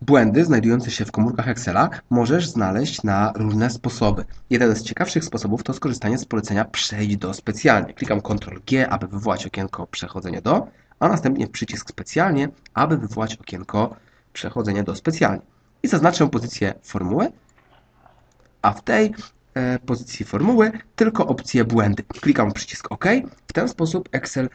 Błędy znajdujące się w komórkach Excela możesz znaleźć na różne sposoby. Jeden z ciekawszych sposobów to skorzystanie z polecenia Przejdź do specjalnie. Klikam Ctrl G, aby wywołać okienko Przechodzenie do, a następnie przycisk Specjalnie, aby wywołać okienko Przechodzenie do specjalnie. I zaznaczę pozycję formuły, a w tej e, pozycji formuły tylko opcję błędy. Klikam przycisk OK. W ten sposób Excel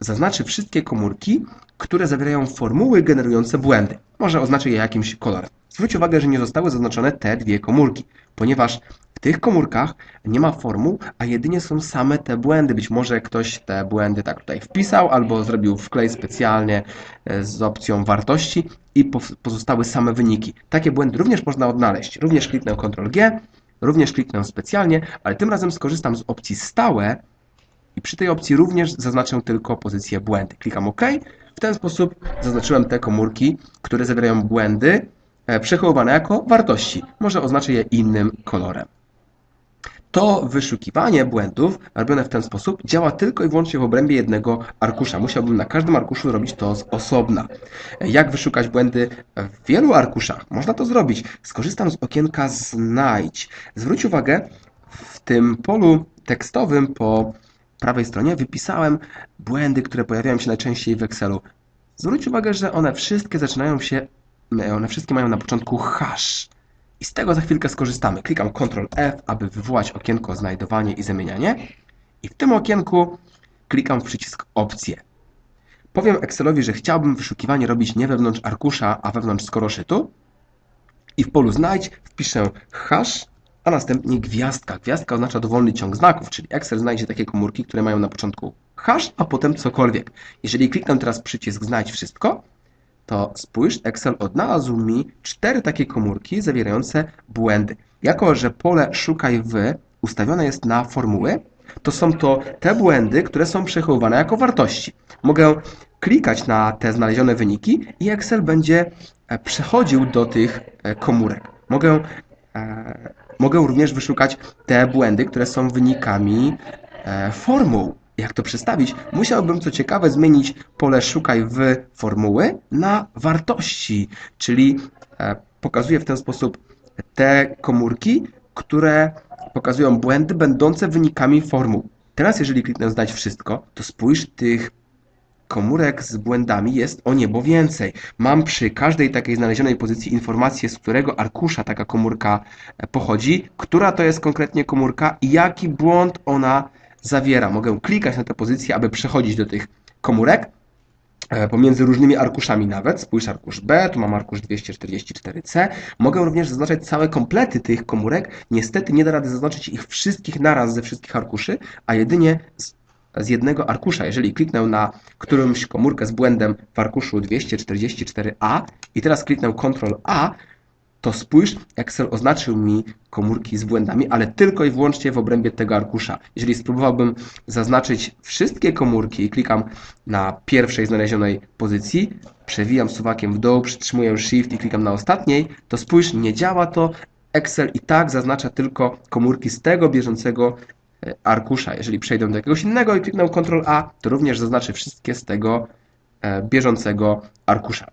zaznaczy wszystkie komórki, które zawierają formuły generujące błędy. Może oznaczy je jakimś kolorem. Zwróć uwagę, że nie zostały zaznaczone te dwie komórki, ponieważ w tych komórkach nie ma formuł, a jedynie są same te błędy. Być może ktoś te błędy tak tutaj wpisał albo zrobił wklej specjalnie e, z opcją wartości i pozostały same wyniki. Takie błędy również można odnaleźć. Również kliknę Ctrl G, również kliknę specjalnie, ale tym razem skorzystam z opcji stałe i przy tej opcji również zaznaczę tylko pozycję błędy. Klikam OK. W ten sposób zaznaczyłem te komórki, które zawierają błędy e, przechowywane jako wartości. Może oznaczę je innym kolorem. To wyszukiwanie błędów robione w ten sposób działa tylko i wyłącznie w obrębie jednego arkusza. Musiałbym na każdym arkuszu robić to z osobna. Jak wyszukać błędy w wielu arkuszach? Można to zrobić. Skorzystam z okienka Znajdź. Zwróć uwagę, w tym polu tekstowym po prawej stronie wypisałem błędy, które pojawiają się najczęściej w Excelu. Zwróć uwagę, że one wszystkie zaczynają się, one wszystkie mają na początku hash. I z tego za chwilkę skorzystamy. Klikam Ctrl F, aby wywołać okienko znajdowanie i zamienianie. I w tym okienku klikam w przycisk opcje. Powiem Excelowi, że chciałbym wyszukiwanie robić nie wewnątrz arkusza, a wewnątrz skoroszytu. I w polu znajdź wpiszę hash a następnie gwiazdka. Gwiazdka oznacza dowolny ciąg znaków, czyli Excel znajdzie takie komórki, które mają na początku hash, a potem cokolwiek. Jeżeli kliknę teraz przycisk znajdź wszystko, to spójrz, Excel odnalazł mi cztery takie komórki zawierające błędy. Jako, że pole szukaj w ustawione jest na formuły, to są to te błędy, które są przechowywane jako wartości. Mogę klikać na te znalezione wyniki i Excel będzie e, przechodził do tych e, komórek. Mogę Mogę również wyszukać te błędy, które są wynikami e, formuł. Jak to przedstawić? Musiałbym, co ciekawe, zmienić pole szukaj w formuły na wartości, czyli e, pokazuję w ten sposób te komórki, które pokazują błędy będące wynikami formuł. Teraz, jeżeli kliknę zdać wszystko, to spójrz, tych komórek z błędami jest o niebo więcej. Mam przy każdej takiej znalezionej pozycji informację, z którego arkusza taka komórka e, pochodzi, która to jest konkretnie komórka i jaki błąd ona zawiera. Mogę klikać na tę pozycję, aby przechodzić do tych komórek e, pomiędzy różnymi arkuszami nawet. Spójrz arkusz B, tu mam arkusz 244C. Mogę również zaznaczać całe komplety tych komórek. Niestety nie da rady zaznaczyć ich wszystkich naraz ze wszystkich arkuszy, a jedynie z z jednego arkusza. Jeżeli kliknę na którąś komórkę z błędem w arkuszu 244A i teraz kliknę Ctrl A, to spójrz, Excel oznaczył mi komórki z błędami, ale tylko i wyłącznie w obrębie tego arkusza. Jeżeli spróbowałbym zaznaczyć wszystkie komórki i klikam na pierwszej znalezionej pozycji, przewijam suwakiem w dół, przytrzymuję Shift i klikam na ostatniej, to spójrz, nie działa to. Excel i tak zaznacza tylko komórki z tego bieżącego arkusza. Jeżeli przejdę do jakiegoś innego i kliknę Ctrl A, to również zaznaczy wszystkie z tego e, bieżącego arkusza.